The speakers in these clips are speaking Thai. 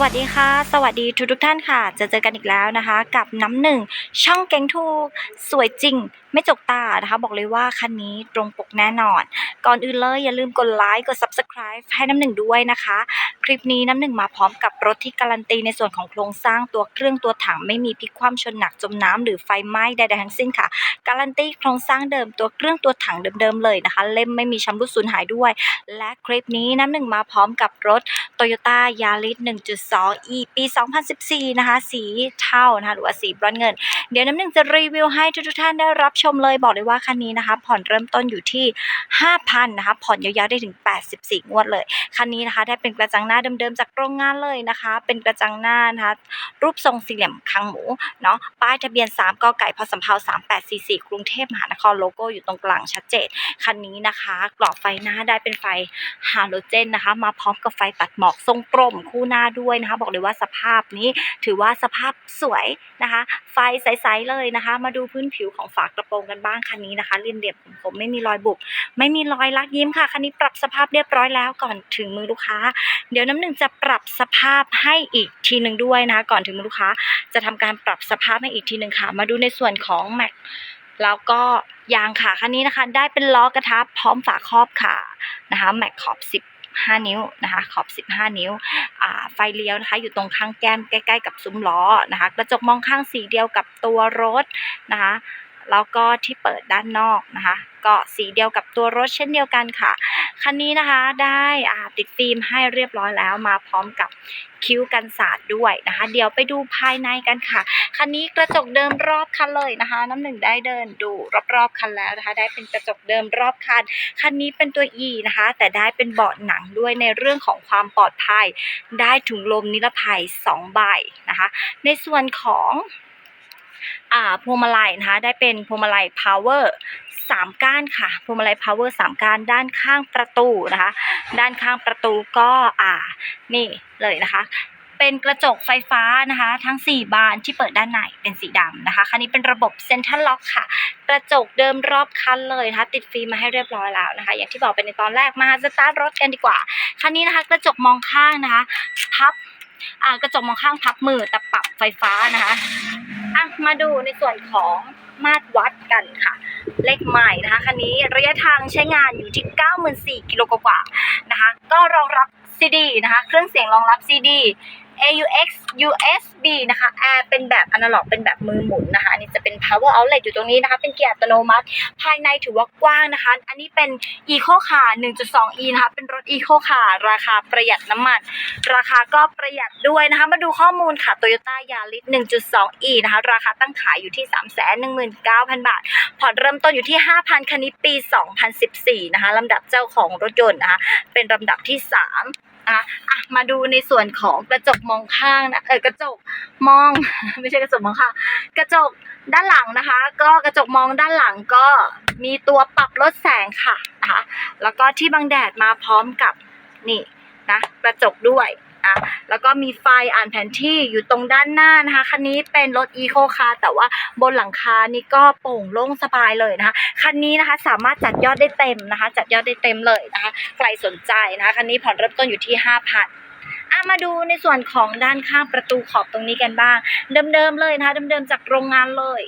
สวัสดีค่ะ สวัสดีทุกทุกท่านค่ะ จะเจอกันอีกแล้วนะคะ กับน้ำหนึ่งช่องเก่งทูสวยจริง ไม่จกตานะคะ บอกเลยว่าคันนี้ตรงปกแน่นอน ก่อนอื่นเลยอย่าลืมกดไลค์กด subscribe ให้น้ำหนึ่งด้วยนะคะ คลิปนี้น้ำหนึ่งมาพร้อมกับรถที่การันตีในส่วนของโครงสร้างตัวเครื่องตัวถังไม่มีพลิกคว่ำชนหนักจมน้ำหรือไฟไหม้ใดๆทั้งสิ้นค่ะ การันตีโครงสร้างเดิมตัวเครื่องตัวถังเดิมๆเลยนะคะ เล่มไม่มีชำรุดสูญหายด้วย และคลิปนี้น้ำหนึ่งมาพร้อมกับรถ Toyota Yaris 1.2 e ปี 2014 นะคะ สีเทานะคะหรือว่าสีบรอนเงินเดี๋ยวน้ำหนึ่งจะรีวิวให้ทุกท่านได้รับชมเลยบอกเลยว่าคันนี้นะคะ ผ่อนเริ่มต้นอยู่ที่ 5,000นะคะผ่อนยาวๆได้ถึง 84 งวดเลย คันนี้นะคะได้เป็นกระจังหน้าเดิมๆจากโรงงานเลยนะคะ เป็นกระจังหน้านะคะรูปทรงสี่เหลี่ยมคางหมูเนาะป้ายทะเบียน 3กไก่พสำเภา3844 กรุงเทพมหานครโลโก้อยู่ตรงกลางชัดเจนคันนี้นะคะ กรอบไฟหน้าได้เป็นไฟฮาโลเจนนะคะ มาพร้อมกับไฟตัดหมอกทรงกลมคู่หน้าด้วยนะคะ บอกเลยว่าสภาพนี้ถือว่าสภาพสวยนะคะ ไฟใสๆเลยนะคะ มาดูพื้นผิวของฝากระโปรงกันบ้างคันนี้นะคะเรียนเรียบผมไม่มีรอยบุบไม่มีรอยลักยิ้มค่ะคันนี้ปรับสภาพเรียบร้อยแล้วก่อนถึงมือลูกค้า เดี๋ยวน้ำหนึ่งจะปรับสภาพให้อีกทีหนึ่งด้วยนะคะก่อนถึงมือลูกค้า จะทำการปรับสภาพให้อีกทีหนึ่งค่ะ มาดูในส่วนของแม็กแล้วก็ยางค่ะคันนี้นะคะ ได้เป็นล้อกระทะพร้อมฝาครอบค่ะนะคะแม็กขอบ 15 นิ้วนะคะขอบ 15 นิ้วไฟเลี้ยวนะคะอยู่ตรงข้างแก้มใกล้ ๆ กับซุ้มล้อนะคะกระจกมองข้างสีเดียวกับตัวรถนะคะ แล้วก็ที่เปิดด้านนอกนะคะ ก็สีเดียวกับตัวรถเช่นเดียวกันค่ะ คันนี้นะคะได้อ่าติดฟิล์มให้เรียบร้อยแล้วมาพร้อมกับคิ้วกันสาดด้วยนะคะ เดี๋ยวไปดูภายในกันค่ะ คันนี้กระจกเดิมรอบคันเลยนะคะ น้ำหนึ่งได้เดินดูรอบๆคันแล้วนะคะ ได้เป็นกระจกเดิมรอบคัน คันนี้เป็นตัว E นะคะ แต่ได้เป็นเบาะหนังด้วยในเรื่องของความปลอดภัย ได้ถุงลมนิรภัย 2 ใบนะคะ ในส่วนของ พวงมาลัยนะคะ ได้เป็นพวงมาลัย power สามก้านค่ะพวงมาลัย power สามก้านด้านข้างประตูนะคะ ด้านข้างประตูก็อ่านี่เลยนะคะเป็นกระจกไฟฟ้านะคะ ทั้ง 4 บานที่เปิดด้านในเป็นสีดำนะคะ คันนี้เป็นระบบเซ็นทรัลล็อกค่ะ กระจกเดิมรอบคันเลยนะคะ ติดฟิล์มมาให้เรียบร้อยแล้วนะคะ อย่างที่บอกไปในตอนแรกมาสตาร์ทรถกันดีกว่า คันนี้นะคะ กระจกมองข้างนะคะ พับกระจกมองข้างพับมือแต่ปรับไฟฟ้านะคะ อะมาดูในส่วนของมาตรวัดกันค่ะ เลขใหม่นะคะคันนี้ระยะทางใช้งานอยู่ที่ 94,000กิโลกว่านะคะ ก็รองรับซีดีนะคะ เครื่องเสียงรองรับซีดี AUX USB นะคะแอร์เป็นแบบอนาล็อกเป็นแบบมือหมุนนะคะ อันนี้จะเป็น power outlet อยู่ตรงนี้นะคะ เป็นเกียร์อัตโนมัติ ภายในถือว่ากว้างนะคะ อันนี้เป็น Eco Car 1.2e นะคะ เป็นรถ Eco Car ราคาประหยัดน้ำมัน ราคาก็ประหยัดด้วยนะคะ มาดูข้อมูลค่ะ Toyota Yaris 1.2e นะคะ ราคาตั้งขายอยู่ที่ 319,000 บาท ผ่อนเริ่มต้นอยู่ที่ 5,000 คันนี้ปี 2014 นะคะลำดับเจ้าของรถยนต์นะคะ เป็นลำดับที่ 3ะอะมาดูในส่วนของกระจกมองข้างนะเออกระจกมอง ไม่ใช่กระจกมองข้างกระจกด้านหลังนะคะ ก็กระจกมองด้านหลังก็มีตัวปรับลดแสงค่ะนะคะแล้วก็ที่บังแดดมาพร้อมกับนี่นะกระจกด้วยะแล้วก็มีไฟอ่านแผนที่อยู่ตรงด้านหน้านะคะ คันนี้เป็นรถอีโคคาร์แต่ว่าบนหลังคานี่ก็โปร่งโล่งสบายเลยนะคะ คันนี้นะคะสามารถจัดยอดได้เต็มนะคะ จัดยอดได้เต็มเลยนะคะ ใครสนใจนะคะ คันนี้ผ่อนเริ่มต้นอยู่ที่5,000อะมาดูในส่วนของด้านข้างประตูขอบตรงนี้กันบ้าง เดิมๆเลยนะคะ เดิมๆจากโรงงานเลย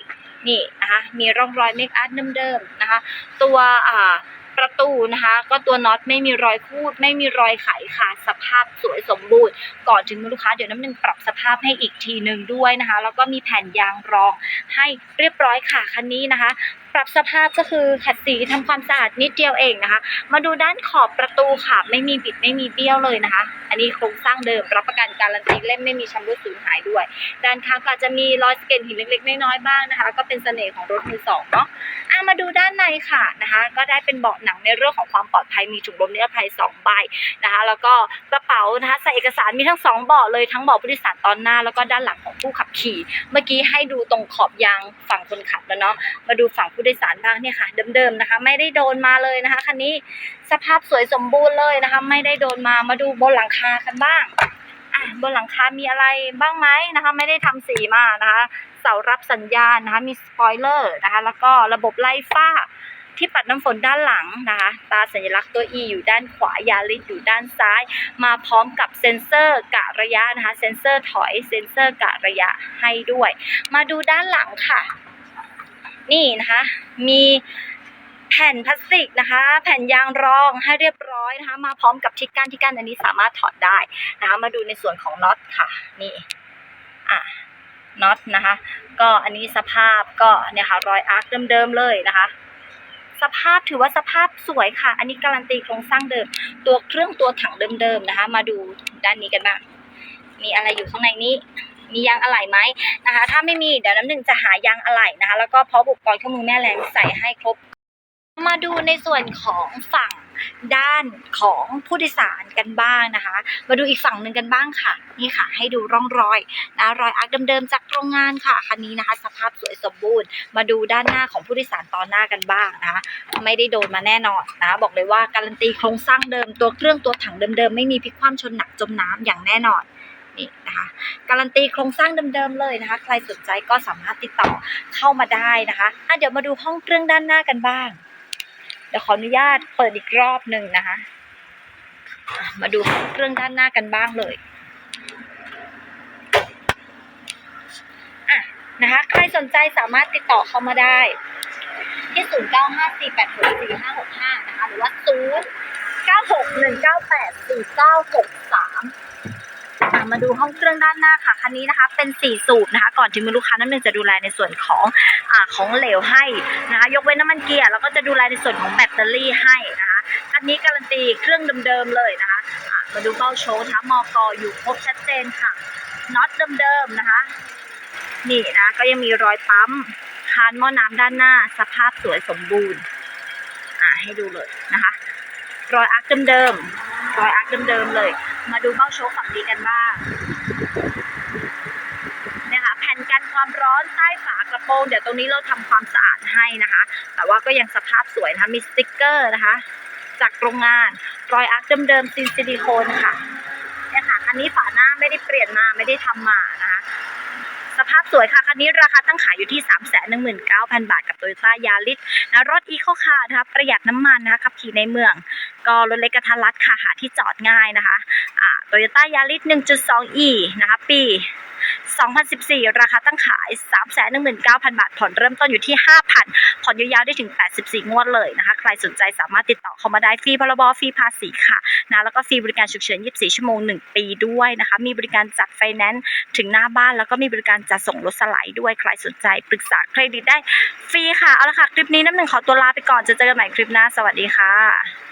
นี่นะคะ มีร่องรอยเมคอัพเดิมๆนะคะ ตัวอ่า ประตูนะคะ ก็ตัวน็อตไม่มีรอยคูด ไม่มีรอยไขค่ะ สภาพสวยสมบูรณ์ ก่อนถึงมือลูกค้าเดี๋ยวน้ำหนึ่งปรับสภาพให้อีกทีหนึ่งด้วยนะคะ แล้วก็มีแผ่นยางรองให้เรียบร้อยค่ะคันนี้นะคะปรับสภาพก็คือขัดสีทำความสะอาดนิดเดียวเองนะคะ มาดูด้านขอบประตูค่ะ ไม่มีบิดไม่มีเบี้ยวเลยนะคะ อันนี้โครงสร้างเดิมรับประกันการันตีเล่มไม่มีชำรุดสูญหายด้วย ด้านข้างก็จะมีรอยสเก็ตหินเล็ก ๆ น้อยๆบ้างนะคะ ก็เป็นเสน่ห์ของรถมือสองเนาะอะมาดูด้านในค่ะนะคะ ก็ได้เป็นเบาะหนังในเรื่องของความปลอดภัยมีถุงลมนิรภัยสองใบนะคะ แล้วก็กระเป๋านะคะใส่เอกสารมีทั้งสองเบาะเลยทั้งเบาะผู้โดยสารตอนหน้า แล้วก็ด้านหลังของผู้ขับขี่ เมื่อกี้ให้ดูตรงขอบยางฝั่งคนขับแล้วเนาะมาดูฝั่งผโดยสารบ้างเนี่ยค่ะเดิมๆนะคะ ไม่ได้โดนมาเลยนะคะคันนี้สภาพสวยสมบูรณ์เลยนะคะ ไม่ได้โดนมามาดูบนหลังคากันบ้างบนหลังคา มีอะไรบ้างไหมนะคะ ไม่ได้ทำสีมานะคะ เสารับสัญญาณนะคะ มีสปอยเลอร์นะคะ แล้วก็ระบบไล่ฟ้าที่ปัดน้ำฝนด้านหลังนะคะ ตาสัญลักษณ์ตัว E อยู่ด้านขวายาลิสอยู่ด้านซ้าย มาพร้อมกับเซ็นเซอร์กะระยะนะคะ เซ็นเซอร์ถอย เซ็นเซอร์กะระยะให้ด้วย มาดูด้านหลังค่ะ นี่นะคะ มีแผ่นพลาสติกนะคะ แผ่นยางรองให้เรียบร้อยนะคะ มาพร้อมกับที่กั้นที่กั้นอันนี้สามารถถอดได้นะคะ มาดูในส่วนของน็อตค่ะ นี่อะน็อตนะคะ ก็อันนี้สภาพก็เนี่ยค่ะรอยอาร์คเดิมๆเลยนะคะสภาพถือว่าสภาพสวยค่ะ อันนี้การันตีโครงสร้างเดิม ตัวเครื่องตัวถังเดิมๆนะคะ มาดูด้านนี้กันบ้าง มีอะไรอยู่ข้างในนี้ มียางอะไหล่ไหมนะคะ ถ้าไม่มีเดี๋ยวน้ำหนึ่งจะหายางอะไหล่นะคะ แล้วก็พร้อมอุปกรณ์เครื่องมือแม่แรงใส่ให้ครบ มาดูในส่วนของฝั่งด้านของผู้โดยสารกันบ้างนะคะ มาดูอีกฝั่งหนึ่งกันบ้างค่ะ นี่ค่ะ ให้ดูร่องรอยนะรอยอาร์คเดิมๆจากโรงงานค่ะคันนี้นะคะ สภาพสวยสมบูรณ์ มาดูด้านหน้าของผู้โดยสารตอนหน้ากันบ้างนะคะไม่ได้โดนมาแน่นอนนะ บอกเลยว่าการันตีโครงสร้างเดิมตัวเครื่องตัวถังเดิมๆ ไม่มีพลิกคว่ำชนหนักจมน้ำอย่างแน่นอน นี่นะคะการันตีโครงสร้างเดิมๆเลยนะคะ ใครสนใจก็สามารถติดต่อเข้ามาได้นะคะอะเดี๋ยวมาดูห้องเครื่องด้านหน้ากันบ้าง เดี๋ยวขออนุญาตเปิดอีกรอบหนึ่งนะคะ มาดูห้องเครื่องด้านหน้ากันบ้างเลยอะนะคะ ใครสนใจสามารถติดต่อเข้ามาได้ที่ 0 9 5 4 8 6 4 5 6 5 นะคะ หรือว่า 0ะมาดูห้องเครื่องด้านหน้าค่ะคันนี้นะคะ เป็น 4 สูบนะคะ ก่อนที่มือลูกค้าน้ำหนึ่งจะดูแลในส่วนของอของเหลวให้นะคะ ยกเว้นน้ำมันเกียร์แล้วก็จะดูแลในส่วนของแบตเตอรี่ให้นะคะคันนี้การันตีเครื่องเดิมๆเลยนะคะะมาดูเบ้าโชว์นะคะมอกออยู่ครบชัดเจนค่ะน็อตเดิมๆนะคะ นี่นะก็ยังมีรอยปั๊มคานหม้อน้ำด้านหน้า สภาพสวยสมบูรณ์อ่าให้ดูเลยนะคะ รอยอาร์คเดิมๆรอยอาร์คเดิมๆเลย มาดูเบ้าโชว์ฝั่งนี้กันบ้างนะคะแผ่นกันความร้อนใต้ฝากระโปรงเดี๋ยวตรงนี้เราทำความสะอาดให้นะคะ แต่ว่าก็ยังสภาพสวยนะคะมีสติกเกอร์นะคะ จากโรงงานรอยอาร์คเดิมๆซินซิลิโคนค่ะเนี่ยค่ะคันนี้ฝาหน้าไม่ได้เปลี่ยนมาไม่ได้ทำมานะคะ สภาพสวยค่ะ คันนี้ราคาตั้งขายอยู่ที่ 3 1 9 0 0 0 บาทกับโตโยต้ายาริสนะรถอีโคคาร์นะคะประหยัดน้ำมันนะคะขับขี่ในเมือง ก็รถเล็กกระทัดรัดค่ะหาที่จอดง่ายนะคะอ่าโตโยต้ายาริส 1.2e นะคะปี 2014 ราคาตั้งขาย 319,000 บาท ผ่อนเริ่มต้นอยู่ที่ 5,000 ผ่อนยาวๆได้ถึง 84 งวดเลยนะคะ ใครสนใจสามารถติดต่อเข้ามาได้ฟรีพรบฟรีภาษีค่ะนะแล้วก็ฟรีบริการฉุกเฉิน 24 ชั่วโมง 1 ปีด้วยนะคะ มีบริการจัดไฟแนนซ์ถึงหน้าบ้านแล้วก็มีบริการจัดส่งรถสไลด์ด้วยใครสนใจปรึกษาเครดิตได้ฟรีค่ะ เอาละค่ะ คลิปนี้น้ำหนึ่งขอตัวลาไปก่อนจะเจอกันใหม่คลิปหน้า สวัสดีค่ะ